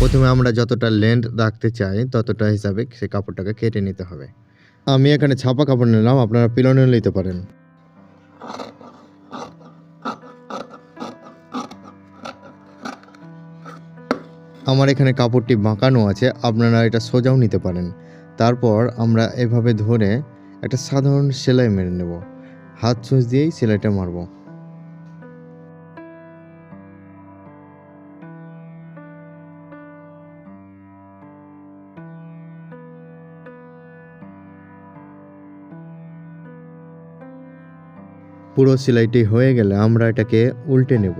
প্রথমে আমরা যতটা লেন্থ রাখতে চাই, ততটা হিসাবে সে কাপড়টাকে কেটে নিতে হবে। আমি এখানে ছাপা কাপড় নিলাম, আপনারা পিলনে নিতে পারেন। আমার এখানে কাপড়টি বাঁকানো আছে, আপনারা এটা সোজাও নিতে পারেন। তারপর আমরা এভাবে ধরে একটা সাধারণ সেলাই মেরে নেব। হাত ছুঁচ দিয়েই সেলাইটা মারবো। পুরো সেলাইটি হয়ে গেলে আমরা এটাকে উল্টে নেব।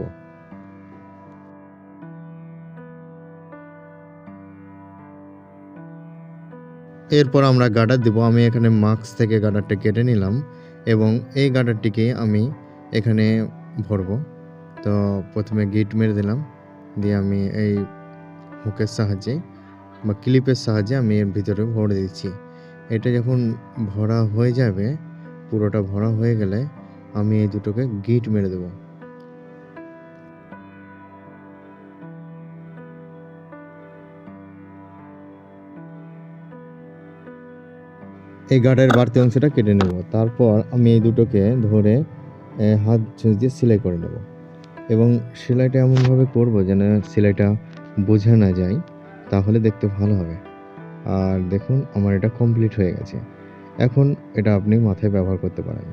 এরপর আমরা গার্ডার দেব। আমি এখানে মাস্ক থেকে গার্ডারটা কেটে নিলাম এবং এই গার্ডারটিকে আমি এখানে ভরবো। তো প্রথমে গিট মেরে দিলাম। দিয়ে আমি এই হুকের সাহায্যে বা ক্লিপের সাহায্যে আমি এর ভিতরে ভরে দিচ্ছি। এটা যখন ভরা হয়ে যাবে, পুরোটা ভরা হয়ে গেলে আমি এই দুটোকে গিট মেরে দেবো। এই গার্ডের বাড়তি অংশটা কেটে নেব। তারপর আমি এই দুটোকে ধরে হাত ঝুঁচ দিয়ে সেলাই করে নেব। এবং সেলাইটা এমনভাবে করব যেন সেলাইটা বোঝা না যায়, তাহলে দেখতে ভালো হবে। আর দেখুন, আমার এটা কমপ্লিট হয়ে গেছে। এখন এটা আপনি মাথায় ব্যবহার করতে পারেন।